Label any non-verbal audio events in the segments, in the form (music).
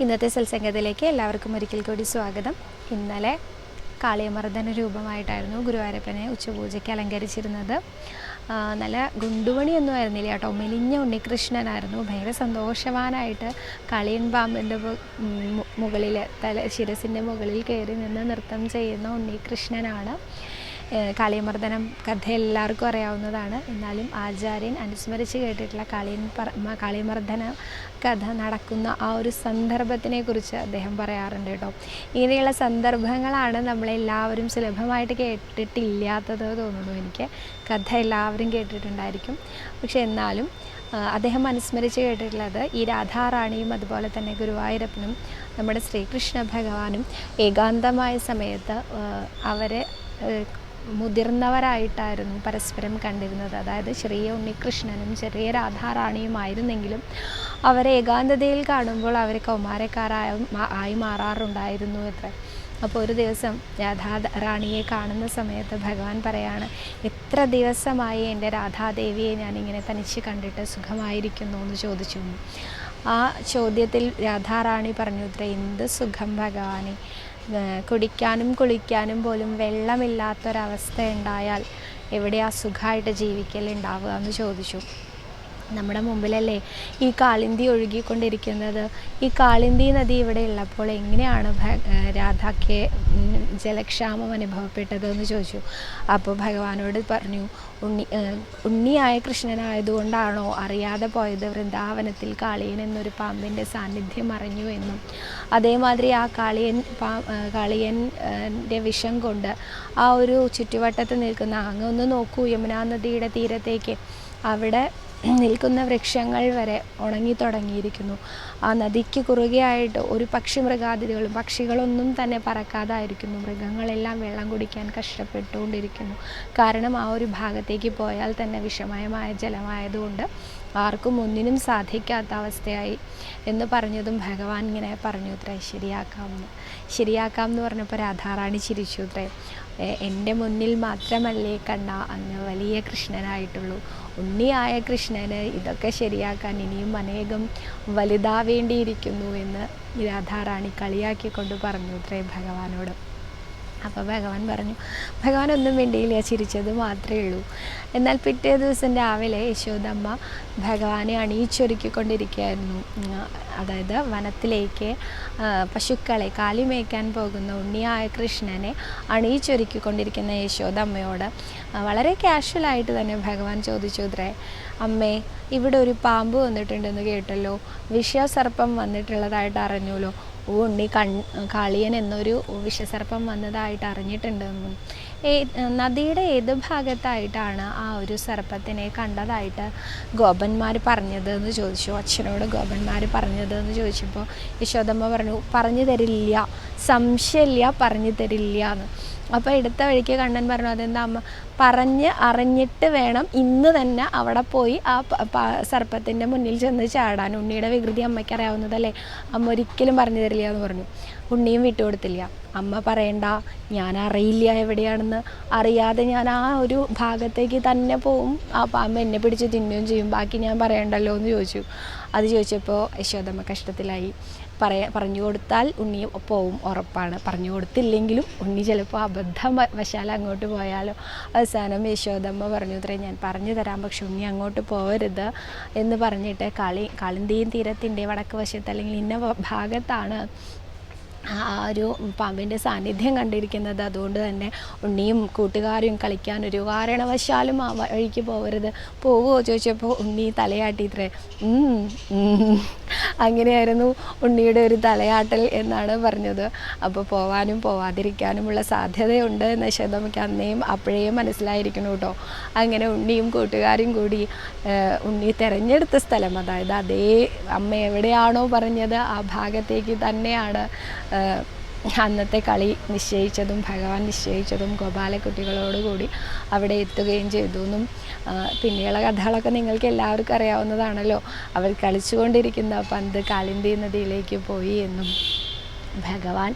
ഇന്നത്തെ സത്സംഗത്തിലേക്ക് എല്ലാവർക്കും ഒരിക്കൽ കൂടി സ്വാഗതം. ഇന്നലെ കാളിയമർദ്ദന രൂപമായിട്ടായിരുന്നു ഗുരുവായൂരപ്പനെ ഉച്ചപൂജയ്ക്ക് അലങ്കരിച്ചിരുന്നത്. നല്ല നല്ല ഗുണ്ടുമണിയൊന്നും ആയിരുന്നില്ല കേട്ടോ. മെലിഞ്ഞ ഉണ്ണികൃഷ്ണനായിരുന്നു. ഭയങ്കര സന്തോഷവാനായിട്ട് കളിയൻ പാമ്പിന്റെ മുകളിൽ തല ശിരസിന്റെ മുകളിൽ കയറി നിന്ന് നൃത്തം ചെയ്യുന്ന ഉണ്ണികൃഷ്ണനാണ്. കാളിയമർദ്ദനം കഥ എല്ലാവർക്കും അറിയാവുന്നതാണ്. എന്നാലും ആചാര്യൻ അനുസ്മരിച്ച് കേട്ടിട്ടുള്ള കാളിയൻ കാളിയമർദ്ദന കഥ നടക്കുന്ന ആ ഒരു സന്ദർഭത്തിനെ കുറിച്ച് അദ്ദേഹം പറയാറുണ്ട് കേട്ടോ. ഇങ്ങനെയുള്ള സന്ദർഭങ്ങളാണ് നമ്മളെല്ലാവരും സുലഭമായിട്ട് കേട്ടിട്ടില്ലാത്തത് തോന്നുന്നു എനിക്ക്. കഥ എല്ലാവരും കേട്ടിട്ടുണ്ടായിരിക്കും. പക്ഷെ എന്നാലും അദ്ദേഹം അനുസ്മരിച്ച് കേട്ടിട്ടുള്ളത് ഈ രാധാറാണിയും അതുപോലെ തന്നെ ഗുരുവായൂരപ്പനും നമ്മുടെ ശ്രീകൃഷ്ണ ഭഗവാനും ഏകാന്തമായ സമയത്ത് അവരെ മുതിർന്നവരായിട്ടായിരുന്നു പരസ്പരം കണ്ടിരുന്നത്. അതായത് ചെറിയ ഉണ്ണികൃഷ്ണനും ചെറിയ രാധാറാണിയുമായിരുന്നെങ്കിലും അവരെ ഏകാന്തതയിൽ കാണുമ്പോൾ അവർ കൗമാരക്കാരായ ആയി മാറാറുണ്ടായിരുന്നു എത്ര അപ്പോൾ ഒരു ദിവസം രാധാ റാണിയെ കാണുന്ന സമയത്ത് ഭഗവാൻ പറയാണ് എത്ര ദിവസമായി എന്റെ രാധാദേവിയെ ഞാനിങ്ങനെ തനിച്ച് കണ്ടിട്ട് സുഖമായിരിക്കുന്നു എന്ന് ചോദിച്ചു. ആ ചോദ്യത്തിൽ രാധാറാണി പറഞ്ഞു ഇത്ര എന്ത് സുഖം ഭഗവാനെ? കുടിക്കാനും കുളിക്കാനും പോലും വെള്ളമില്ലാത്തൊരവസ്ഥ ഉണ്ടായാൽ എവിടെയാ സുഖമായിട്ട് ജീവിക്കലുണ്ടാവുക എന്ന് ചോദിച്ചു. നമ്മുടെ മുമ്പിലല്ലേ ഈ കാളിന്തി ഒഴുകിക്കൊണ്ടിരിക്കുന്നത്? ഈ കാളിന്തി നദി ഇവിടെ ഉള്ളപ്പോൾ എങ്ങനെയാണ് രാധാക്ക് ജലക്ഷാമം അനുഭവപ്പെട്ടത് എന്ന് ചോദിച്ചു. അപ്പോൾ ഭഗവാനോട് പറഞ്ഞു ഉണ്ണി ഉണ്ണിയായ കൃഷ്ണനായതുകൊണ്ടാണോ അറിയാതെ പോയത് വൃന്ദാവനത്തിൽ കാളിയൻ എന്നൊരു പാമ്പിന്റെ സാന്നിധ്യം അറിഞ്ഞു എന്നും? അതേമാതിരി ആ കാളിയൻ പാ കാളിയന്റെ വിഷം കൊണ്ട് ആ ഒരു ചുറ്റുവട്ടത്ത് നിൽക്കുന്ന അങ്ങ് ഒന്ന് നോക്കൂ യമുനാ നദിയുടെ തീരത്തേക്ക്. അവിടെ നിൽക്കുന്ന വൃക്ഷങ്ങൾ വരെ ഉണങ്ങി തുടങ്ങിയിരിക്കുന്നു. ആ നദിക്ക് കുറുകെയായിട്ട് ഒരു പക്ഷി മൃഗാതിഥികളും പക്ഷികളൊന്നും തന്നെ പറക്കാതായിരിക്കുന്നു. മൃഗങ്ങളെല്ലാം വെള്ളം കുടിക്കാൻ കഷ്ടപ്പെട്ടുകൊണ്ടിരിക്കുന്നു. കാരണം ആ ഒരു ഭാഗത്തേക്ക് പോയാൽ തന്നെ വിഷമയമായ ജലമായതുകൊണ്ട് ആർക്കും ഒന്നിനും സാധിക്കാത്ത അവസ്ഥയായി എന്ന് പറഞ്ഞതും ഭഗവാൻ ഇങ്ങനെ പറഞ്ഞു അത്രേ ശരിയാക്കാമെന്ന് ശരിയാക്കാം എന്ന് പറഞ്ഞപ്പോൾ രാധാറാണി ചിരിച്ചു അത്രേ എന്റെ മുന്നിൽ മാത്രമല്ലേ കണ്ണ അങ്ങ് വലിയ കൃഷ്ണനായിട്ടുള്ളൂ. ഉണ്ണിയായ കൃഷ്ണന് ഇതൊക്കെ ശരിയാക്കാൻ ഇനിയും അനേകം വലുതാവേണ്ടിയിരിക്കുന്നു എന്ന് രാധാറാണി കളിയാക്കിക്കൊണ്ട് പറഞ്ഞു അത്രേ ഭഗവാനോട്. അപ്പോൾ ഭഗവാൻ പറഞ്ഞു ഭഗവാൻ ഒന്നും വേണ്ടിയില്ല ചിരിച്ചത് മാത്രമേ ഉള്ളൂ. എന്നാൽ പിറ്റേ ദിവസം രാവിലെ യശോദമ്മ ഭഗവാനെ അണിയിച്ചൊരുക്കിക്കൊണ്ടിരിക്കുകയായിരുന്നു. അതായത് വനത്തിലേക്ക് പശുക്കളെ കാലി മേയ്ക്കാൻ പോകുന്ന ഉണ്ണിയായ കൃഷ്ണനെ അണിയിച്ചൊരുക്കിക്കൊണ്ടിരിക്കുന്ന യശോദമ്മയോട് വളരെ കാഷ്വലായിട്ട് തന്നെ ഭഗവാൻ ചോദിച്ചു ഇത്രേ അമ്മേ ഇവിടെ ഒരു പാമ്പ് വന്നിട്ടുണ്ടെന്ന് കേട്ടല്ലോ. വിഷയസർപ്പം വന്നിട്ടുള്ളതായിട്ട് അറിഞ്ഞുല്ലോ ഈ കൺ കാളിയൻ എന്നൊരു വിഷസർപ്പം വന്നതായിട്ട് അറിഞ്ഞിട്ടുണ്ടെന്നും ഏ നദിയുടെ ഏത് ഭാഗത്തായിട്ടാണ് ആ ഒരു സർപ്പത്തിനെ കണ്ടതായിട്ട് ഗോപന്മാർ പറഞ്ഞത് എന്ന് ചോദിച്ചു. അച്ഛനോട് ഗോപന്മാർ പറഞ്ഞത് എന്ന് ചോദിച്ചപ്പോൾ യശോദമ്മ പറഞ്ഞു പറഞ്ഞു തരില്ല സംശയമില്ല പറഞ്ഞു തരില്ല എന്ന്. അപ്പോൾ എടുത്ത വഴിക്ക് കണ്ണൻ പറഞ്ഞു അതെന്താ അമ്മ? പറഞ്ഞ് അറിഞ്ഞിട്ട് വേണം ഇന്ന് തന്നെ അവിടെ പോയി ആ സർപ്പത്തിന്റെ മുന്നിൽ ചെന്ന് ചാടാൻ. ഉണ്ണിയുടെ വികൃതി അമ്മയ്ക്ക് അറിയാവുന്നതല്ലേ അമ്മ ഒരിക്കലും പറഞ്ഞു തരില്ല എന്ന് പറഞ്ഞു. ഉണ്ണിയും വിട്ടുകൊടുത്തില്ല. അമ്മ പറയണ്ട ഞാൻ അറിയില്ല എവിടെയാണെന്ന്. അറിയാതെ ഞാൻ ആ ഒരു ഭാഗത്തേക്ക് തന്നെ പോവും. ആ പാമ്പ് എന്നെ പിടിച്ച് തിന്നുകയും ചെയ്യും. ബാക്കി ഞാൻ പറയണ്ടല്ലോ എന്ന് ചോദിച്ചു. അത് ചോദിച്ചപ്പോൾ യശോദമ്മ കഷ്ടത്തിലായി. പറയാ പറഞ്ഞു കൊടുത്താൽ ഉണ്ണി പോവും ഉറപ്പാണ്. പറഞ്ഞു കൊടുത്തില്ലെങ്കിലും ഉണ്ണി ചിലപ്പോൾ അബദ്ധം വശാൽ അങ്ങോട്ട് പോയാലോ. അവസാനം യശോദമ്മ പറഞ്ഞു ഇത്രേ ഞാൻ പറഞ്ഞു തരാം. പക്ഷെ ഉണ്ണി അങ്ങോട്ട് പോകരുത് എന്ന് പറഞ്ഞിട്ട് കളി കളിന്തിയും തീരത്തിന്റെ വടക്ക് വശത്ത് അല്ലെങ്കിൽ ഇന്ന ഭാഗത്താണ് ആ ഒരു പാമ്പിന്റെ സാന്നിധ്യം കണ്ടിരിക്കുന്നത് അതുകൊണ്ട് തന്നെ ഉണ്ണിയും കൂട്ടുകാരും കളിക്കാൻ ഒരു കാരണവശാലും ആ വഴിക്ക് പോകരുത്. പോകുമോ ചോദിച്ചപ്പോൾ ഉണ്ണി തലയാട്ടി ഇത്രേ. അങ്ങനെയായിരുന്നു ഉണ്ണിയുടെ ഒരു തലയാട്ടൽ എന്നാണ് പറഞ്ഞത്. അപ്പോൾ പോവാനും പോവാതിരിക്കാനുമുള്ള സാധ്യതയുണ്ട് എന്ന് ശതമയ്ക്ക് അന്നേയും അപ്പോഴേ മനസ്സിലായിരിക്കണം കേട്ടോ. അങ്ങനെ ഉണ്ണിയും കൂട്ടുകാരും കൂടി ഉണ്ണി തിരഞ്ഞെടുത്ത സ്ഥലം അതായത് അതേ അമ്മ എവിടെയാണോ പറഞ്ഞത് ആ ഭാഗത്തേക്ക് തന്നെയാണ് അന്നത്തെ കളി നിശ്ചയിച്ചതും ഭഗവാൻ നിശ്ചയിച്ചതും ഗോപാലക്കുട്ടികളോടുകൂടി അവിടെ എത്തുകയും ചെയ്തു എന്നും പിന്നെയുള്ള കഥകളൊക്കെ നിങ്ങൾക്ക് എല്ലാവർക്കും അറിയാവുന്നതാണല്ലോ. അവർ കളിച്ചുകൊണ്ടിരിക്കുന്ന പന്ത് കാളിന്തി നദിയിലേക്ക് പോയി എന്നും ഭഗവാൻ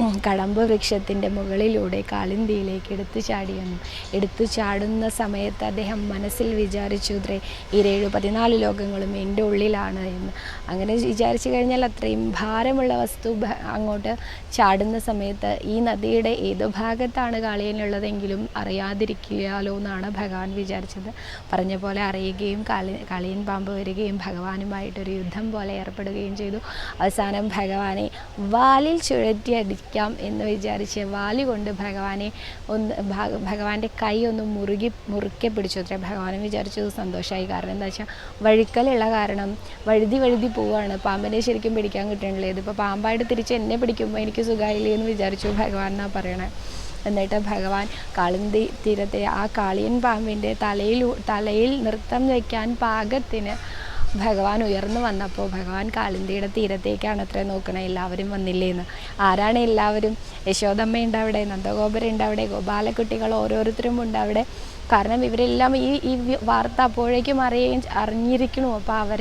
കടമ്പ് വൃക്ഷത്തിന്റെ മുകളിലൂടെ കാളിന്തിയിലേക്ക് എടുത്തു ചാടിയെന്നും. എടുത്തു ചാടുന്ന സമയത്ത് അദ്ദേഹം മനസ്സിൽ വിചാരിച്ചു ഇത്രേ ഈരേഴ് പതിനാല് ലോകങ്ങളും എന്റെ ഉള്ളിലാണ് എന്ന്. അങ്ങനെ വിചാരിച്ചു കഴിഞ്ഞാൽ അത്രയും ഭാരമുള്ള വസ്തു അങ്ങോട്ട് ചാടുന്ന സമയത്ത് ഈ നദിയുടെ ഏത് ഭാഗത്താണ് കാളിയനുള്ളതെങ്കിലും അറിയാതിരിക്കുകയാലോ എന്നാണ് ഭഗവാൻ വിചാരിച്ചത്. പറഞ്ഞ പോലെ അറിയുകയും കാളി കളിയൻ പാമ്പ് വരികയും ഭഗവാനുമായിട്ടൊരു യുദ്ധം പോലെ ഏർപ്പെടുകയും ചെയ്തു. അവസാനം ഭഗവാനെ വാലിൽ ചുഴറ്റി അടിക്കാം എന്ന് വിചാരിച്ച് വാലി കൊണ്ട് ഭഗവാനെ ഒന്ന് ഭഗവാന്റെ കൈ ഒന്ന് മുറുകി മുറുക്കെ പിടിച്ചു. അത്ര ഭഗവാനെ വിചാരിച്ചത് സന്തോഷമായി കാരണം എന്താ വെച്ചാൽ വഴുക്കലുള്ള കാരണം വഴുതി വഴുതി പോവാണ്. പാമ്പിനെ ശരിക്കും പിടിക്കാൻ കിട്ടണില്ല. ഇതിപ്പോൾ പാമ്പായിട്ട് തിരിച്ച് എന്നെ പിടിക്കുമ്പോൾ എനിക്ക് സുഖമായില്ലേ എന്ന് വിചാരിച്ചു ഭഗവാൻ എന്നാ പറയണേ. എന്നിട്ട് ഭഗവാൻ കാളിന്തി തീരത്തെ ആ കാളിയൻ പാമ്പിന്റെ തലയിൽ തലയിൽ നൃത്തം വയ്ക്കാൻ പാകത്തിന് ഭഗവാൻ ഉയർന്നു വന്നപ്പോൾ ഭഗവാൻ കാളിന്തിയുടെ തീരത്തേക്കാണ് അത്രയും നോക്കണേ. എല്ലാവരും വന്നില്ലേന്ന്. ആരാണ് എല്ലാവരും? യശോദമ്മയുണ്ട് അവിടെ നന്ദഗോപുരമുണ്ട് അവിടെ ഗോപാലക്കുട്ടികൾ ഓരോരുത്തരും ഉണ്ട് അവിടെ. കാരണം ഇവരെല്ലാം ഈ ഈ വാർത്ത അപ്പോഴേക്കും അറിയുകയും അറിഞ്ഞിരിക്കണു. അപ്പോൾ അവർ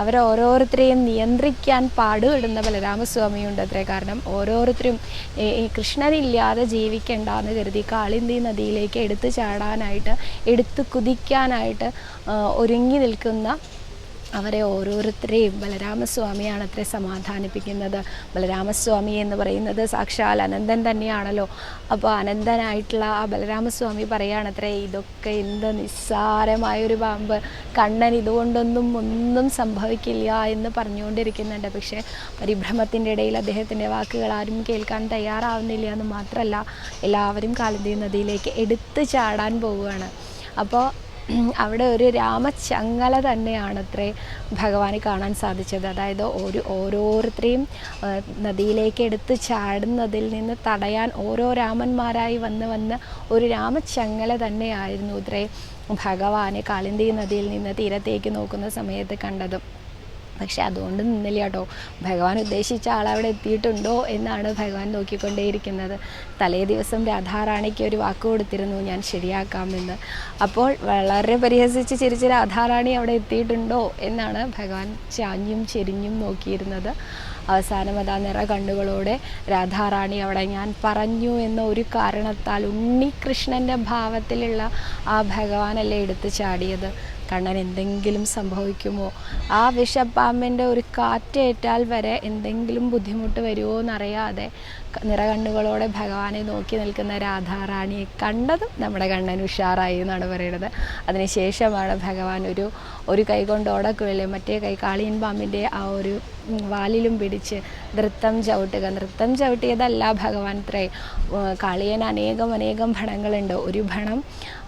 അവരെ ഓരോരുത്തരെയും നിയന്ത്രിക്കാൻ പാടുപെടുന്ന ബലരാമസ്വാമിയുണ്ട് അത്രേ. കാരണം ഓരോരുത്തരും ഈ കൃഷ്ണനില്ലാതെ ജീവിക്കേണ്ട എന്ന് കരുതി കാളിന്തി നദിയിലേക്ക് എടുത്തു ചാടാനായിട്ട് എടുത്തു കുതിക്കാനായിട്ട് ഒരുങ്ങി നിൽക്കുന്ന അവരെ ഓരോരുത്തരെയും ബലരാമസ്വാമിയാണ് അത്ര സമാധാനിപ്പിക്കുന്നത്. ബലരാമസ്വാമി എന്ന് പറയുന്നത് സാക്ഷാൽ അനന്തൻ തന്നെയാണല്ലോ. അപ്പോൾ അനന്തനായിട്ടുള്ള ആ ബലരാമസ്വാമി പറയുകയാണത്രേ ഇതൊക്കെ എന്ത് നിസ്സാരമായൊരു പാമ്പ്. കണ്ണൻ ഇതുകൊണ്ടൊന്നും ഒന്നും സംഭവിക്കില്ല എന്ന് പറഞ്ഞുകൊണ്ടിരിക്കുന്നുണ്ട്. പക്ഷേ പരിഭ്രമത്തിന്റെ ഇടയിൽ അദ്ദേഹത്തിന്റെ വാക്കുകൾ ആരും കേൾക്കാൻ തയ്യാറാവുന്നില്ല എന്ന് മാത്രമല്ല എല്ലാവരും കാളിന്തി നദിയിലേക്ക് എടുത്തു ചാടാൻ പോവുകയാണ്. അപ്പോൾ (clears throat) അവിടെ ഒരു രാമചങ്ങല തന്നെയാണ് അത്രേ ഭഗവാന് കാണാൻ സാധിച്ചത്. അതായത് ഒരു ഓരോരുത്തരെയും നദിയിലേക്ക് എടുത്ത് ചാടുന്നതിൽ നിന്ന് തടയാൻ ഓരോ രാമന്മാരായി വന്ന് വന്ന് ഒരു രാമചങ്ങല തന്നെയായിരുന്നു ഇത്രേ ഭഗവാനെ കാളിന്തി നദിയിൽ നിന്ന് തീരത്തേക്ക് നോക്കുന്ന സമയത്ത് കണ്ടതും. പക്ഷെ അതുകൊണ്ട് നിന്നില്ല കേട്ടോ. ഭഗവാൻ ഉദ്ദേശിച്ച അവിടെ എത്തിയിട്ടുണ്ടോ എന്നാണ് ഭഗവാൻ നോക്കിക്കൊണ്ടേയിരിക്കുന്നത്. തലേ ദിവസം രാധാറാണിക്ക് ഒരു വാക്ക് കൊടുത്തിരുന്നു ഞാൻ ശരിയാക്കാമെന്ന് അപ്പോൾ വളരെ പരിഹസിച്ച് ചിരിച്ച് രാധാറാണി അവിടെ എത്തിയിട്ടുണ്ടോ എന്നാണ് ഭഗവാൻ ചാഞ്ഞും ചെരിഞ്ഞും നോക്കിയിരുന്നത്. അവസാനം അതാ നിറ കണ്ണുകളോടെ രാധാറാണി അവിടെ ഞാൻ പറഞ്ഞു എന്ന ഒരു കാരണത്താൽ ഉണ്ണികൃഷ്ണന്റെ ഭാവത്തിലുള്ള ആ ഭഗവാനല്ലേ എടുത്തു ചാടിയത്. കണ്ണൻ എന്തെങ്കിലും സംഭവിക്കുമോ? ആ വിഷപ്പാമ്പിന്റെ ഒരു കാറ്റേറ്റാൽ വരെ എന്തെങ്കിലും ബുദ്ധിമുട്ട് വരുമോ എന്നറിയാതെ നിറകണ്ണുകളോടെ ഭഗവാനെ നോക്കി നിൽക്കുന്ന രാധാറാണിയെ കണ്ടതും നമ്മുടെ കണ്ണൻ ഉഷാറായി എന്നാണ് പറയുന്നത്. അതിനുശേഷമാണ് ഭഗവാൻ ഒരു ഒരു കൈ കൊണ്ട് ഓടക്കുഴൽ മറ്റേ കൈ കാളിയൻ പാമ്പിന്റെ ആ ഒരു വാലിലും പിടിച്ച് നൃത്തം ചവിട്ടുക. നൃത്തം ചവിട്ടിയതല്ല ഭഗവാൻ ത്രേ. കാളിയൻ അനേകം അനേകം ഭണങ്ങളുണ്ട്. ഒരു ഭണം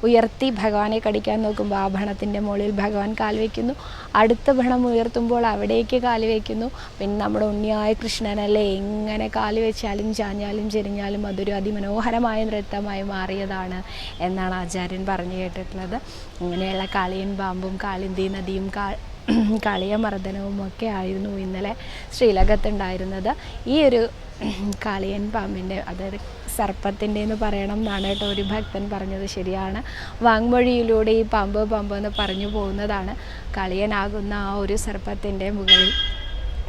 ഉയർത്തി ഭഗവാനെ കടിക്കാൻ നോക്കുമ്പോൾ ആ ഭണത്തിന്റെ മുകളിൽ ഭഗവാൻ കാൽ വയ്ക്കുന്നു അടുത്ത ഭണം ഉയർത്തുമ്പോൾ അവിടേക്ക് കാൽവയ്ക്കുന്നു പിന്നെ നമ്മുടെ ഉണ്ണിയായ കൃഷ്ണനല്ലേ എങ്ങനെ കാൽ വെച്ചാലും ചാഞ്ഞാലും ചെരിഞ്ഞാലും അതൊരു അതിമനോഹരമായ നൃത്തമായി മാറിയതാണ് എന്നാണ് ആചാര്യൻ പറഞ്ഞു കേട്ടിട്ടുള്ളത്. അങ്ങനെയുള്ള കാളിയൻ പാമ്പും കാളിന്തി നദിയും കാ (clears throat) കളിയമർദ്ദനവും ഒക്കെ ആയിരുന്നു ഇന്നലെ ശ്രീലകത്തുണ്ടായിരുന്നത്. ഈ ഒരു (clears throat) കാളിയൻ പാമ്പിന്റെ അതായത് സർപ്പത്തിന്റെ എന്ന് പറയണം എന്നാണ് കേട്ടോ ഒരു ഭക്തൻ പറഞ്ഞത്. ശരിയാണ്. വാങ്മൊഴിയിലൂടെ ഈ പാമ്പ് പാമ്പ് എന്ന് പറഞ്ഞു പോകുന്നതാണ്. കളിയനാകുന്ന ആ ഒരു സർപ്പത്തിന്റെ മുകളിൽ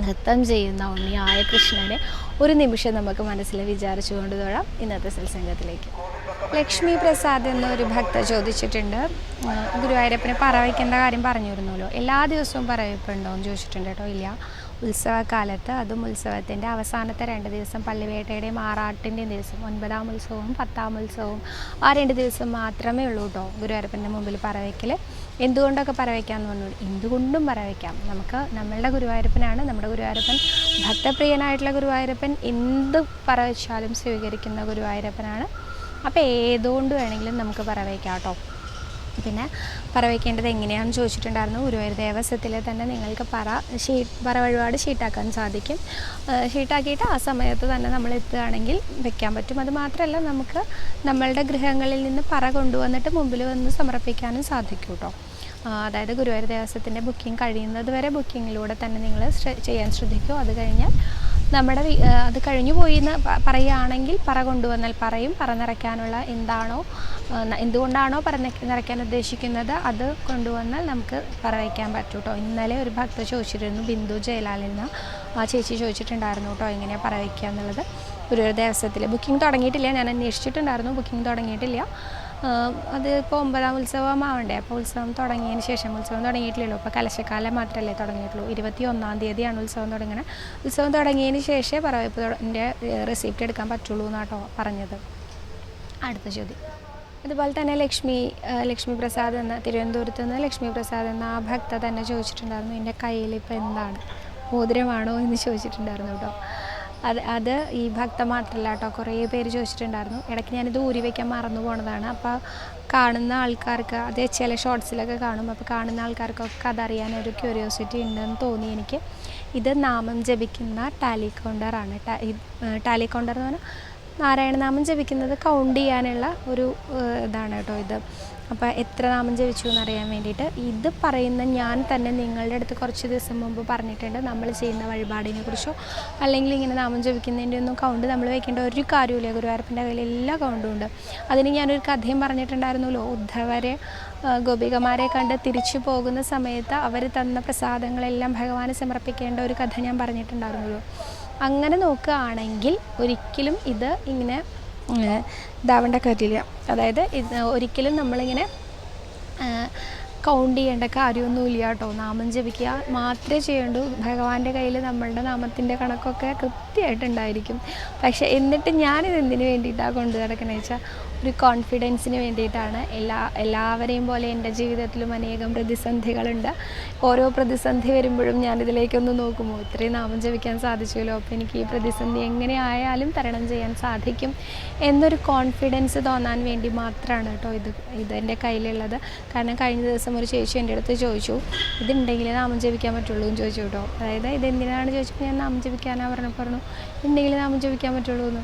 നൃത്തം ചെയ്യുന്ന ഉണ്ണിയായ കൃഷ്ണനെ ഒരു നിമിഷം നമുക്ക് മനസ്സിൽ വിചാരിച്ചുകൊണ്ട് തൊഴാം ഇന്നത്തെ സത്സംഗത്തിലേക്ക്. ലക്ഷ്മി പ്രസാദ് എന്നൊരു ഭക്ത ചോദിച്ചിട്ടുണ്ട്. ഗുരുവായൂരപ്പനെ പറവയ്ക്കേണ്ട പറ വയ്ക്കേണ്ട കാര്യം പറഞ്ഞിരുന്നല്ലോ. എല്ലാ ദിവസവും പറ വയ്പ്പുണ്ടോ എന്ന് ചോദിച്ചിട്ടുണ്ട് കേട്ടോ. ഇല്ല. ഉത്സവകാലത്ത് അതും ഉത്സവത്തിന്റെ അവസാനത്തെ രണ്ട് ദിവസം പള്ളിവേട്ടയുടെയും ആറാട്ടിന്റെയും ദിവസം ഒൻപതാം ഉത്സവവും പത്താം ഉത്സവവും ആ രണ്ട് ദിവസം മാത്രമേ ഉള്ളൂ കേട്ടോ ഗുരുവായൂരപ്പന്റെ മുമ്പിൽ പറവയ്ക്കൽ എന്തുകൊണ്ടൊക്കെ പറവയ്ക്കാമെന്ന് പറഞ്ഞു എന്തുകൊണ്ടും പറവയ്ക്കാം നമുക്ക് നമ്മളുടെ ഗുരുവായൂരപ്പനാണ് നമ്മുടെ ഗുരുവായൂരപ്പൻ. ഭക്തപ്രിയനായിട്ടുള്ള ഗുരുവായൂരപ്പൻ എന്ത് പറവച്ചാലും സ്വീകരിക്കുന്ന ഗുരുവായൂരപ്പനാണ്. അപ്പോൾ ഏതുകൊണ്ട് വേണമെങ്കിലും നമുക്ക് പറവയ്ക്കാം കേട്ടോ. പിന്നെ പറ വയ്ക്കേണ്ടത് എങ്ങനെയാണെന്ന് ചോദിച്ചിട്ടുണ്ടായിരുന്നു. ഗുരുവായൂർ ദേവസ്വത്തിൽ തന്നെ നിങ്ങൾക്ക് പറ ഷീ പറ വഴിപാട് ഷീട്ടാക്കാൻ സാധിക്കും. ഷീട്ടാക്കിയിട്ട് ആ സമയത്ത് തന്നെ നമ്മൾ എത്തുകയാണെങ്കിൽ വെക്കാൻ പറ്റും. അത് മാത്രമല്ല നമുക്ക് നമ്മളുടെ ഗൃഹങ്ങളിൽ നിന്ന് പറ കൊണ്ടുവന്നിട്ട് മുമ്പിൽ വന്ന് സമർപ്പിക്കാനും സാധിക്കും കേട്ടോ അതായത് ഗുരുവായൂർ ദേവസ്വത്തിന്റെ ബുക്കിംഗ് കഴിയുന്നത് വരെ ബുക്കിങ്ങിലൂടെ തന്നെ നിങ്ങൾ ചെയ്യാൻ ശ്രദ്ധിക്കും. അത് കഴിഞ്ഞാൽ നമ്മുടെ അത് കഴിഞ്ഞു പോയി എന്ന് പറയുകയാണെങ്കിൽ പറ കൊണ്ടുവന്നാൽ പറയും. പറ നിറയ്ക്കാനുള്ള എന്താണോ എന്തുകൊണ്ടാണോ പറ നിറയ്ക്കാൻ ഉദ്ദേശിക്കുന്നത് അത് കൊണ്ടുവന്നാൽ നമുക്ക് പറ വയ്ക്കാൻ പറ്റും കേട്ടോ ഇന്നലെ ഒരു ഭക്തർ ചോദിച്ചിരുന്നു ബിന്ദു ജയലാലിൽ നിന്ന് ആ ചേച്ചി ചോദിച്ചിട്ടുണ്ടായിരുന്നു കേട്ടോ എങ്ങനെയാണ് പറ വയ്ക്കുക എന്നുള്ളത് ഒരു ദിവസത്തിൽ ബുക്കിംഗ് തുടങ്ങിയിട്ടില്ല. ഞാൻ അന്വേഷിച്ചിട്ടുണ്ടായിരുന്നു. ബുക്കിംഗ് തുടങ്ങിയിട്ടില്ല. അത് ഇപ്പോൾ ഒമ്പതാം ഉത്സവം ആവണ്ടേ അപ്പോൾ ഉത്സവം തുടങ്ങിയതിന് ശേഷം ഉത്സവം തുടങ്ങിയിട്ടില്ലല്ലോ. ഇപ്പോൾ കലശക്കാലം മാത്രമല്ലേ തുടങ്ങിയിട്ടുള്ളൂ. ഇരുപത്തി ഒന്നാം തീയതിയാണ് ഉത്സവം തുടങ്ങുന്നത് ഉത്സവം തുടങ്ങിയതിന് ശേഷമേ പറവപ്പിന്റെ റെസിപ്റ്റ് എടുക്കാൻ പറ്റുള്ളൂ എന്നാട്ടോ പറഞ്ഞത്. അടുത്ത ചോദ്യം. അതുപോലെ തന്നെ ലക്ഷ്മി ലക്ഷ്മി പ്രസാദ് എന്ന തിരുവനന്തപുരത്ത് നിന്ന് ലക്ഷ്മി പ്രസാദ് എന്ന ആ ഭക്ത തന്നെ ചോദിച്ചിട്ടുണ്ടായിരുന്നു. എന്റെ കയ്യിൽ ഇപ്പോൾ എന്താണ്? മോതിരമാണോ എന്ന് ചോദിച്ചിട്ടുണ്ടായിരുന്നു കേട്ടോ. അത് അത് ഈ ഭക്ത കേട്ടോ കുറേ പേര് ചോദിച്ചിട്ടുണ്ടായിരുന്നു. ഇടയ്ക്ക് ഞാനിത് ഊരി വയ്ക്കാൻ മറന്നു പോണതാണ്. അപ്പോൾ കാണുന്ന ആൾക്കാർക്ക് അത് ചില ഷോർട്സിലൊക്കെ കാണും. അപ്പോൾ കാണുന്ന ആൾക്കാർക്കൊക്കെ അതറിയാൻ ഒരു ക്യൂരിയോസിറ്റി ഉണ്ടെന്ന് തോന്നി എനിക്ക്. ഇത് നാമം ജപിക്കുന്ന ടാലി കൗണ്ടറാണ് ടാലി കൗണ്ടർ എന്ന് പറഞ്ഞാൽ നാരായണനാമം ജപിക്കുന്നത് കൗണ്ട് ചെയ്യാനുള്ള ഒരു ഇതാണ് കേട്ടോ ഇത്. അപ്പോൾ എത്ര നാമം ജപിച്ചു എന്നറിയാൻ വേണ്ടിയിട്ട് ഇത് പറയുന്ന ഞാൻ തന്നെ നിങ്ങളുടെ അടുത്ത് കുറച്ച് ദിവസം മുമ്പ് പറഞ്ഞിട്ടുണ്ട്. നമ്മൾ ചെയ്യുന്ന വഴിപാടിനെ കുറിച്ചോ അല്ലെങ്കിൽ ഇങ്ങനെ നാമം ജപിക്കുന്നതിന്റെ ഒന്നും കൗണ്ട് നമ്മൾ വെക്കേണ്ട ഒരു കാര്യമില്ല ഗുരുവായൂരപ്പന്റെ കയ്യിൽ എല്ലാ കൗണ്ടും ഉണ്ട്. അതിന് ഞാനൊരു കഥയും പറഞ്ഞിട്ടുണ്ടായിരുന്നല്ലോ. ഉദ്ധവരെ ഗോപികമാരെ കണ്ട് തിരിച്ചു പോകുന്ന സമയത്ത് അവർ തന്ന പ്രസാദങ്ങളെല്ലാം ഭഗവാന് സമർപ്പിക്കേണ്ട ഒരു കഥ ഞാൻ പറഞ്ഞിട്ടുണ്ടായിരുന്നല്ലോ. അങ്ങനെ നോക്കുകയാണെങ്കിൽ ഒരിക്കലും ഇത് ഇങ്ങനെ ഇതാവേണ്ട കാര്യമില്ല. അതായത് ഇത് ഒരിക്കലും നമ്മളിങ്ങനെ കൗണ്ട് ചെയ്യേണ്ട കാര്യമൊന്നുമില്ല കേട്ടോ. നാമം ജപിക്കുക മാത്രമേ ചെയ്യേണ്ടൂ. ഭഗവാന്റെ കയ്യിൽ നമ്മളുടെ നാമത്തിന്റെ കണക്കൊക്കെ കൃത്യമായിട്ടുണ്ടായിരിക്കും പക്ഷേ എന്നിട്ട് ഞാനിത് എന്തിനു വേണ്ടിയിട്ടാണ് കൊണ്ടു നടക്കണമെന്ന് വെച്ചാൽ ഒരു കോൺഫിഡൻസിന് വേണ്ടിയിട്ടാണ്. എല്ലാ എല്ലാവരെയും പോലെ എന്റെ ജീവിതത്തിലും അനേകം പ്രതിസന്ധികളുണ്ട്. ഓരോ പ്രതിസന്ധി വരുമ്പോഴും ഞാനിതിലേക്കൊന്ന് നോക്കുമോ? ഇത്രയും നാമം ജപിക്കാൻ സാധിച്ചല്ലോ അപ്പോൾ എനിക്ക് ഈ പ്രതിസന്ധി എങ്ങനെ ആയാലും തരണം ചെയ്യാൻ സാധിക്കും എന്നൊരു കോൺഫിഡൻസ് തോന്നാൻ വേണ്ടി മാത്രമാണ് കേട്ടോ ഇത് ഇത് എന്റെ കയ്യിലുള്ളത്. കാരണം കഴിഞ്ഞ ദിവസം ഒരു ചേച്ചി എന്റെ അടുത്ത് ചോദിച്ചു ഇതുണ്ടെങ്കിൽ നാമം ജപിക്കാൻ പറ്റുള്ളൂ എന്ന് ചോദിച്ചു കേട്ടോ. അതായത് ഇതെന്തിനാണ്? ചോദിച്ചപ്പോൾ ഞാൻ നാമം ജപിക്കാനാണ് പറഞ്ഞു പറഞ്ഞു ഉണ്ടെങ്കിൽ നാമം ജപിക്കാൻ പറ്റുള്ളൂ എന്ന്.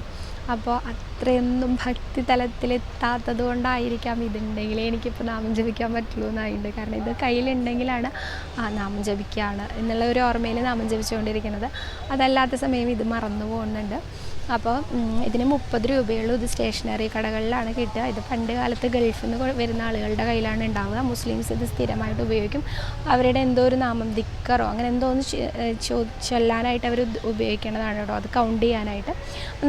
അപ്പോൾ അത്രയൊന്നും ഭക്തി തലത്തിലെത്താത്തത് കൊണ്ടായിരിക്കാം ഇതുണ്ടെങ്കിലേ എനിക്കിപ്പോൾ നാമം ജപിക്കാൻ പറ്റുള്ളൂ എന്നായിട്ടുണ്ട് കാരണം ഇത് കയ്യിലുണ്ടെങ്കിലാണ് ആ നാമം ജപിക്കുകയാണ് എന്നുള്ള ഒരു ഓർമ്മയിൽ നാമം ജപിച്ചുകൊണ്ടിരിക്കുന്നത്. അതല്ലാത്ത സമയം ഇത് മറന്നു പോകുന്നുണ്ട്. അപ്പോൾ ഇതിന് മുപ്പത് രൂപയുള്ളൂ ഇത് സ്റ്റേഷനറി കടകളിലാണ് കിട്ടുക. ഇത് പണ്ട് കാലത്ത് ഗൾഫിൽ നിന്ന് വരുന്ന ആളുകളുടെ കയ്യിലാണ് ഉണ്ടാവുക. മുസ്ലിംസ് ഇത് സ്ഥിരമായിട്ട് ഉപയോഗിക്കും. അവരുടെ എന്തോ ഒരു നാമം ദിക്കറോ അങ്ങനെ എന്തോ ഒന്ന് ചൊല്ലാനായിട്ട് അവർ ഉപയോഗിക്കേണ്ടതാണ് കേട്ടോ. അത് കൗണ്ട് ചെയ്യാനായിട്ട്.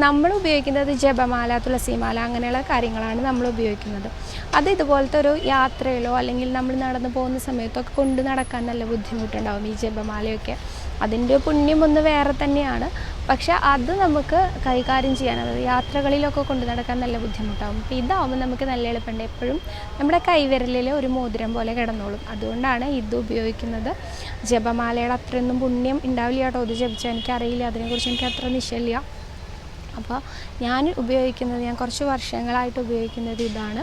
നമ്മൾ ഉപയോഗിക്കുന്നത് ജപമാല തുളസിമാല അങ്ങനെയുള്ള കാര്യങ്ങളാണ് നമ്മൾ ഉപയോഗിക്കുന്നത്. അത് ഇതുപോലത്തെ ഒരു യാത്രയിലോ അല്ലെങ്കിൽ നമ്മൾ നടന്നു പോകുന്ന സമയത്തൊക്കെ കൊണ്ട് നടക്കാൻ നല്ല ബുദ്ധിമുട്ടുണ്ടാവും ഈ ജപമാലയൊക്കെ. അതിന്റെ പുണ്യം ഒന്ന് വേറെ തന്നെയാണ്. പക്ഷെ അത് നമുക്ക് കൈകാര്യം ചെയ്യാൻ അതായത് യാത്രകളിലൊക്കെ കൊണ്ട് നടക്കാൻ നല്ല ബുദ്ധിമുട്ടാകും അപ്പോൾ ഇതാവുമ്പോൾ നമുക്ക് നല്ല എളുപ്പമുണ്ട്. എപ്പോഴും നമ്മുടെ കൈവിരലിൽ ഒരു മോതിരം പോലെ കിടന്നോളും. അതുകൊണ്ടാണ് ഇത് ഉപയോഗിക്കുന്നത്. ജപമാലയുടെ അത്രയൊന്നും പുണ്യം ഉണ്ടാവില്ല കേട്ടോ. ഇത് ജപിച്ചാൽ എനിക്കറിയില്ല. അതിനെക്കുറിച്ച് എനിക്ക് അത്ര നിശ്ചയില്ല അപ്പോൾ ഞാൻ ഉപയോഗിക്കുന്നത് ഞാൻ കുറച്ച് വർഷങ്ങളായിട്ട് ഉപയോഗിക്കുന്നത് ഇതാണ്.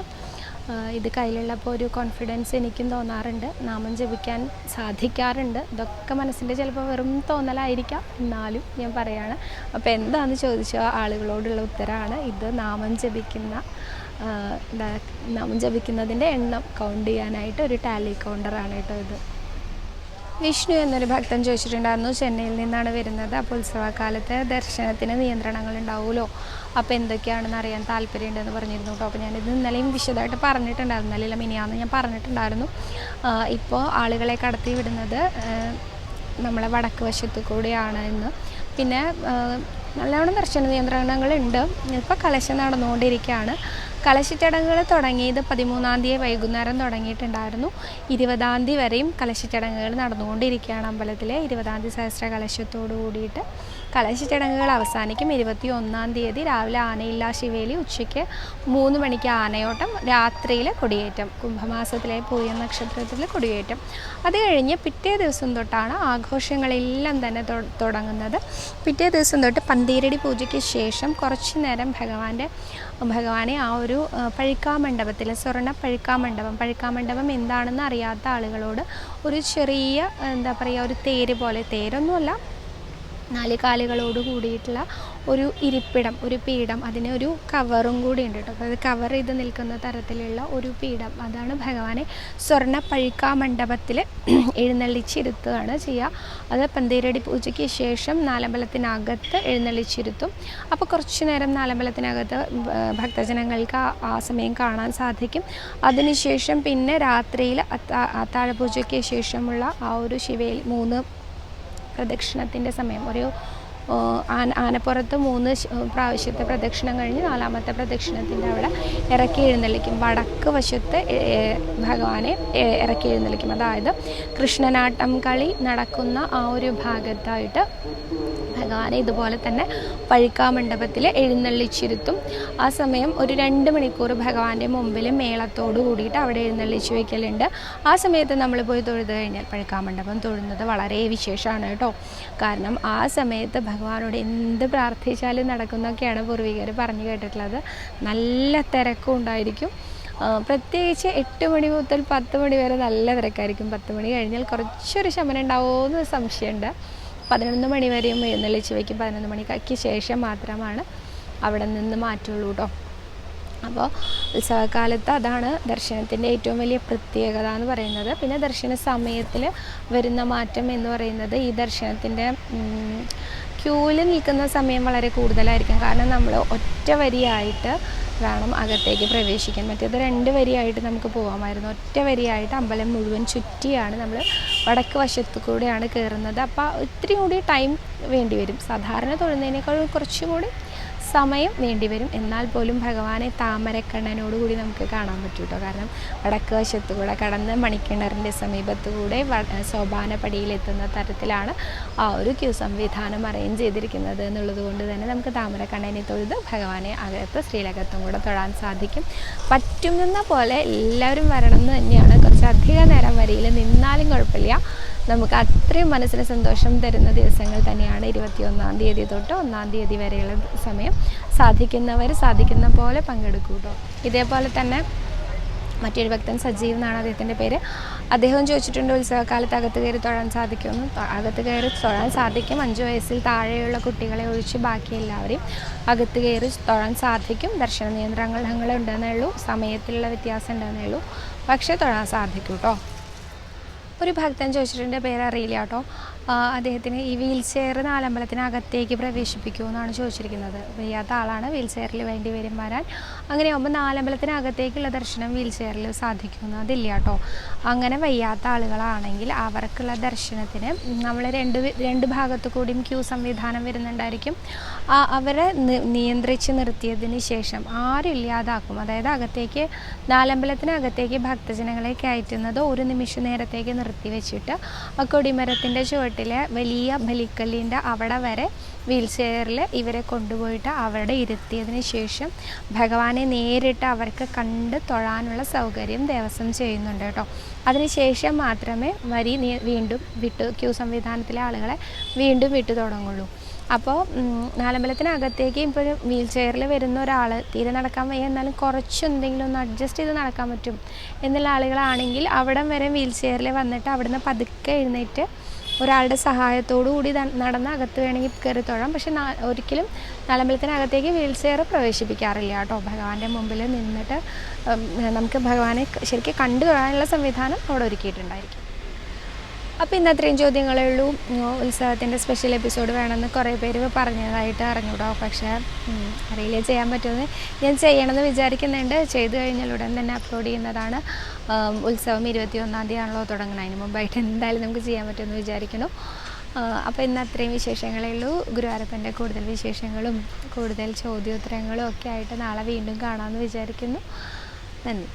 ഇത് കയ്യിലുള്ളപ്പോൾ ഒരു കോൺഫിഡൻസ് എനിക്കും തോന്നാറുണ്ട്. നാമം ജപിക്കാൻ സാധിക്കാറുണ്ട്. ഇതൊക്കെ മനസ്സിന്റെ ചിലപ്പോൾ വെറും തോന്നലായിരിക്കാം. എന്നാലും ഞാൻ പറയാണ്. അപ്പോൾ എന്താണെന്ന് ചോദിച്ചാൽ ആളുകളോടുള്ള ഉത്തരമാണ്. ഇത് നാമം ജപിക്കുന്ന നാമം ജപിക്കുന്നതിന്റെ എണ്ണം കൗണ്ട് ചെയ്യാനായിട്ട് ഒരു ടാലി കൗണ്ടറാണ് കേട്ടോ ഇത്. വിഷ്ണു എന്നൊരു ഭക്തൻ ചോദിച്ചിട്ടുണ്ടായിരുന്നു ചെന്നൈയിൽ നിന്നാണ് വരുന്നത്. അപ്പോൾ ഉത്സവകാലത്ത് ദർശനത്തിന് നിയന്ത്രണങ്ങൾ ഉണ്ടാവുമല്ലോ അപ്പോൾ എന്തൊക്കെയാണെന്ന് അറിയാൻ താല്പര്യമുണ്ടെന്ന് പറഞ്ഞിരുന്നു കേട്ടോ. അപ്പോൾ ഞാനിത് ഇന്നലെയും വിശദമായിട്ട് പറഞ്ഞിട്ടുണ്ടായിരുന്നു. ഇന്നലെയല്ല മിനിയാന്ന് ഞാൻ പറഞ്ഞിട്ടുണ്ടായിരുന്നു. ഇപ്പോൾ ആളുകളെ കടത്തി വിടുന്നത് നമ്മളെ വടക്ക് വശത്തു കൂടിയാണ് എന്ന്. പിന്നെ നല്ലവണ്ണം ദർശന നിയന്ത്രണങ്ങളുണ്ട്. ഇപ്പോൾ കലശം നടന്നുകൊണ്ടിരിക്കുകയാണ്. കലശച്ചടങ്ങുകൾ തുടങ്ങിയത് പതിമൂന്നാം തീയതി വൈകുന്നേരം തുടങ്ങിയിട്ടുണ്ടായിരുന്നു. ഇരുപതാം തീയതി വരെയും കലശച്ചടങ്ങുകൾ നടന്നുകൊണ്ടിരിക്കുകയാണ് അമ്പലത്തിലെ ഇരുപതാം തീയതി സഹസ്ര കലശത്തോടു കൂടിയിട്ട്. കലശച്ചടങ്ങുകൾ അവസാനിക്കും. ഇരുപത്തി ഒന്നാം തീയതി രാവിലെ ആനയില്ലാ ശിവേലി ഉച്ചയ്ക്ക് മൂന്ന് മണിക്ക് ആനയോട്ടം രാത്രിയിൽ കൊടിയേറ്റം കുംഭമാസത്തിലെ പൂയ നക്ഷത്രത്തിൽ കൊടിയേറ്റം. അത് കഴിഞ്ഞ് പിറ്റേ ദിവസം തൊട്ടാണ് ആഘോഷങ്ങളെല്ലാം തന്നെ തുടങ്ങുന്നത്. പിറ്റേ ദിവസം തൊട്ട് പന്തീരടി പൂജയ്ക്ക് ശേഷം കുറച്ച് നേരം ഭഗവാന്റെ ഭഗവാനെ ആ ഒരു പഴുക്കാമണ്ഡപത്തിൽ സ്വർണ പഴുക്കാമണ്ഡപം പഴുക്കാമണ്ഡപം എന്താണെന്ന് അറിയാത്ത ആളുകളോട് ഒരു ചെറിയ എന്താ പറയുക ഒരു തേര് പോലെ തേരൊന്നുമല്ല നാല് കാലുകളോട് കൂടിയിട്ടുള്ള ഒരു ഇരിപ്പിടം ഒരു പീഠം. അതിന് ഒരു കവറും കൂടി ഉണ്ട് കേട്ടോ. അപ്പോൾ അത് കവർ ചെയ്ത് നിൽക്കുന്ന തരത്തിലുള്ള ഒരു പീഠം. അതാണ് ഭഗവാനെ സ്വർണ പഴുക്കാ മണ്ഡപത്തിൽ (clears throat) എഴുന്നള്ളിച്ചിരുത്തുകയാണ് ചെയ്യുക. അത് പന്തീരടി പൂജയ്ക്ക് ശേഷം നാലമ്പലത്തിനകത്ത് എഴുന്നള്ളിച്ചിരുത്തും. അപ്പോൾ കുറച്ച് നേരം നാലമ്പലത്തിനകത്ത് ഭക്തജനങ്ങൾക്ക് ആ- സമയം കാണാൻ സാധിക്കും. അതിനുശേഷം പിന്നെ രാത്രിയിൽ അത്താ അത്താഴപൂജയ്ക്ക് ശേഷമുള്ള ആ ഒരു ശിവയിൽ മൂന്ന് പ്രദക്ഷിണത്തിന്റെ സമയം. ഒരു ആന ആനപ്പുറത്ത് മൂന്ന് പ്രാവശ്യത്തെ പ്രദക്ഷിണം കഴിഞ്ഞ് നാലാമത്തെ പ്രദക്ഷിണത്തിന്റെ അവിടെ ഇറക്കി എഴുന്നള്ളിക്കും. വടക്ക് വശത്ത് ഭഗവാനെ ഇറക്കി എഴുന്നള്ളിക്കും. അതായത് കൃഷ്ണനാട്ടം കളി നടക്കുന്ന ആ ഒരു ഭാഗത്തായിട്ട് ഭഗവാനെ ഇതുപോലെ തന്നെ പഴുക്കാമണ്ഡപത്തിൽ എഴുന്നള്ളിച്ചിരുത്തും ആ സമയം ഒരു രണ്ട് മണിക്കൂർ ഭഗവാന്റെ മുമ്പിൽ മേളത്തോട് കൂടിയിട്ട് അവിടെ എഴുന്നള്ളിച്ച് വയ്ക്കലുണ്ട് ആ സമയത്ത് നമ്മൾ പോയി തൊഴുത് കഴിഞ്ഞാൽ പഴുക്കാമണ്ഡപം തൊഴുന്നത് വളരെ വിശേഷമാണ് കേട്ടോ. കാരണം ആ സമയത്ത് ഭഗവാനോട് എന്ത് പ്രാർത്ഥിച്ചാലും നടക്കുന്നൊക്കെയാണ് പൂർവികർ പറഞ്ഞു കേട്ടിട്ടുള്ളത്. നല്ല തിരക്കും ഉണ്ടായിരിക്കും. പ്രത്യേകിച്ച് എട്ട് മണി മുതൽ പത്ത് മണി വരെ നല്ല തിരക്കായിരിക്കും. പത്ത് മണി കഴിഞ്ഞാൽ കുറച്ചൊരു ശമനം ഉണ്ടാവുമോ എന്ന് സംശയമുണ്ട്. പതിനൊന്ന് മണി വരെയും എഴുന്നള്ളിച്ച് വയ്ക്കും. പതിനൊന്ന് മണിക്ക് ശേഷം മാത്രമാണ് അവിടെ നിന്ന് മാറ്റുള്ളൂ കേട്ടോ അപ്പോൾ ഉത്സവകാലത്ത് അതാണ് ദർശനത്തിന്റെ ഏറ്റവും വലിയ പ്രത്യേകത എന്ന് പറയുന്നത്. പിന്നെ ദർശന സമയത്തിൽ വരുന്ന മാറ്റം എന്ന് പറയുന്നത് ഈ ദർശനത്തിന്റെ ക്യൂവിൽ നിൽക്കുന്ന സമയം വളരെ കൂടുതലായിരിക്കും. കാരണം നമ്മൾ ഒറ്റ വരിയായിട്ട് വേണം അകത്തേക്ക് പ്രവേശിക്കാൻ. മറ്റേത് രണ്ട് വരിയായിട്ട് നമുക്ക് പോകാമായിരുന്നു ഒറ്റ വരിയായിട്ട് അമ്പലം മുഴുവൻ ചുറ്റിയാണ് നമ്മൾ വടക്ക് വശത്തു കൂടെയാണ് കയറുന്നത്. അപ്പോൾ ഒത്തിരി കൂടി ടൈം വേണ്ടി വരും. സാധാരണ തൊഴുന്നതിനേക്കാളും കുറച്ചും കൂടി സമയം വേണ്ടിവരും എന്നാൽ പോലും ഭഗവാനെ താമരക്കണ്ണനോട് കൂടി നമുക്ക് കാണാൻ പറ്റും കേട്ടോ കാരണം വടക്ക് വശത്തു കൂടെ കടന്ന് മണിക്കിണറിന്റെ സമീപത്തുകൂടെ വ- സോപാന പടിയിലെത്തുന്ന തരത്തിലാണ് ആ ഒരു ക്യൂ സംവിധാനം അറേഞ്ച് ചെയ്തിരിക്കുന്നത് എന്നുള്ളത് കൊണ്ട് തന്നെ നമുക്ക് താമരക്കണ്ണനെ തൊഴുത് ഭഗവാനെ അകത്ത് ശ്രീലകത്തും കൂടെ തൊഴാൻ സാധിക്കും. പറ്റുന്ന പോലെ എല്ലാവരും വരണം എന്ന് തന്നെയാണ്. കുറച്ചധികം നേരം വരിയിൽ നിന്നാലും കുഴപ്പമില്ല. നമുക്ക് അത്രയും മനസ്സിന് സന്തോഷം തരുന്ന ദിവസങ്ങൾ തന്നെയാണ് ഇരുപത്തിയൊന്നാം തീയതി തൊട്ട് ഒന്നാം തീയതി വരെയുള്ള സമയം. സാധിക്കുന്നവർ സാധിക്കുന്ന പോലെ പങ്കെടുക്കൂട്ടോ കേട്ടോ ഇതേപോലെ തന്നെ മറ്റൊരു ഭക്തൻ സജീവ് എന്നാണ് അദ്ദേഹത്തിന്റെ പേര്. അദ്ദേഹം ചോദിച്ചിട്ടുണ്ട് ഉത്സവകാലത്ത് അകത്ത് കയറി തൊഴാൻ സാധിക്കുമെന്ന്. അകത്ത് കയറി തൊഴാൻ സാധിക്കും. അഞ്ച് വയസ്സിൽ താഴെയുള്ള കുട്ടികളെ ഒഴിച്ച് ബാക്കി എല്ലാവരെയും അകത്ത് കയറി തൊഴാൻ സാധിക്കും. ദർശന നിയന്ത്രണങ്ങൾ ഉണ്ടെന്നേ ഉള്ളൂ. സമയത്തിലുള്ള വ്യത്യാസം ഉണ്ടെന്നേ ഉള്ളൂ. പക്ഷേ തൊഴാൻ സാധിക്കും കേട്ടോ ഒരു ഭക്തൻ ചോദിച്ചിട്ടുണ്ട് പേര് അറിയില്ല കേട്ടോ. അദ്ദേഹത്തിന് ഈ വീൽ ചെയർ നാലമ്പലത്തിനകത്തേക്ക് പ്രവേശിപ്പിക്കുമോ എന്നാണ് ചോദിച്ചിരിക്കുന്നത്. വയ്യാത്ത ആളാണ് വീൽ ചെയറിൽ വേണ്ടി വരും വരാൻ. അങ്ങനെയാകുമ്പോൾ നാലമ്പലത്തിനകത്തേക്കുള്ള ദർശനം വീൽ ചെയറിൽ സാധിക്കുമെന്ന് അതില്ല കേട്ടോ. അങ്ങനെ വയ്യാത്ത ആളുകളാണെങ്കിൽ അവർക്കുള്ള ദർശനത്തിന് നമ്മൾ രണ്ട് രണ്ട് ഭാഗത്തു കൂടിയും ക്യൂ സംവിധാനം വരുന്നുണ്ടായിരിക്കും. അവരെ നിയന്ത്രിച്ച് നിർത്തിയതിന് ശേഷം ആരും ഇല്ലാതാക്കും. അതായത് അകത്തേക്ക് നാലമ്പലത്തിനകത്തേക്ക് ഭക്തജനങ്ങളെ കയറ്റുന്നത് ഒരു നിമിഷ നേരത്തേക്ക് നിർത്തി വെച്ചിട്ട് ആ ചുവട്ടിലെ വലിയ ബലിക്കല്ലിന്റെ അവിടെ വരെ വീൽ ചെയറിൽ ഇവരെ കൊണ്ടുപോയിട്ട് അവിടെ ഇരുത്തിയതിന് ശേഷം ഭഗവാനെ നേരിട്ട് അവർക്ക് കണ്ട് തൊഴാനുള്ള സൗകര്യം ദേവസ്വം ചെയ്യുന്നുണ്ട് കേട്ടോ. അതിനുശേഷം മാത്രമേ വരി വീണ്ടും വിട്ടു ക്യൂ സംവിധാനത്തിലെ ആളുകളെ വീണ്ടും വിട്ടു തുടങ്ങുള്ളൂ. അപ്പോൾ നാലമ്പലത്തിനകത്തേക്ക് ഇപ്പോൾ വീൽ ചെയറിൽ വരുന്ന ഒരാൾ തീരെ നടക്കാൻ വയ്യ എന്നാലും കുറച്ച് എന്തെങ്കിലും ഒന്ന് അഡ്ജസ്റ്റ് ചെയ്ത് നടക്കാൻ പറ്റും എന്നുള്ള ആളുകളാണെങ്കിൽ അവിടം വരെ വീൽ ചെയറിൽ വന്നിട്ട് അവിടുന്ന് പതുക്കെ എഴുന്നേറ്റ് ഒരാളുടെ സഹായത്തോടു കൂടി നടന്ന് അകത്ത് വേണമെങ്കിൽ കയറി തൊഴാം. പക്ഷെ ഒരിക്കലും നാലമ്പലത്തിനകത്തേക്ക് വീൽ ചെയർ പ്രവേശിപ്പിക്കാറില്ല കേട്ടോ. ഭഗവാന്റെ മുമ്പിൽ നിന്നിട്ട് നമുക്ക് ഭഗവാനെ ശരിക്കും കണ്ടു തൊഴാനുള്ള സംവിധാനം അവിടെ ഒരുക്കിയിട്ടുണ്ടായിരിക്കും. അപ്പോൾ ഇന്ന് അത്രയും ചോദ്യങ്ങളേ ഉള്ളൂ. ഉത്സവത്തിന്റെ സ്പെഷ്യൽ എപ്പിസോഡ് വേണമെന്ന് കുറേ പേര് പറഞ്ഞതായിട്ട് അറിഞ്ഞൂടോ. പക്ഷേ അറിയില്ല ചെയ്യാൻ പറ്റുമെന്ന്? ഞാൻ ചെയ്യണമെന്ന് വിചാരിക്കുന്നുണ്ട്. ചെയ്തു കഴിഞ്ഞാൽ ഉടൻ തന്നെ അപ്ലോഡ് ചെയ്യുന്നതാണ്. ഉത്സവം ഇരുപത്തി ഒന്നാം തീയതി ആണല്ലോ. തുടങ്ങണം. അതിന് മുമ്പായിട്ട് എന്തായാലും നമുക്ക് ചെയ്യാൻ പറ്റുമെന്ന് വിചാരിക്കുന്നു. അപ്പോൾ ഇന്ന് അത്രയും വിശേഷങ്ങളേ ഉള്ളൂ. ഗുരുവായൂരപ്പന്റെ കൂടുതൽ വിശേഷങ്ങളും കൂടുതൽ ചോദ്യോത്തരങ്ങളും ഒക്കെ ആയിട്ട് നാളെ വീണ്ടും കാണാമെന്ന് വിചാരിക്കുന്നു. നന്ദി.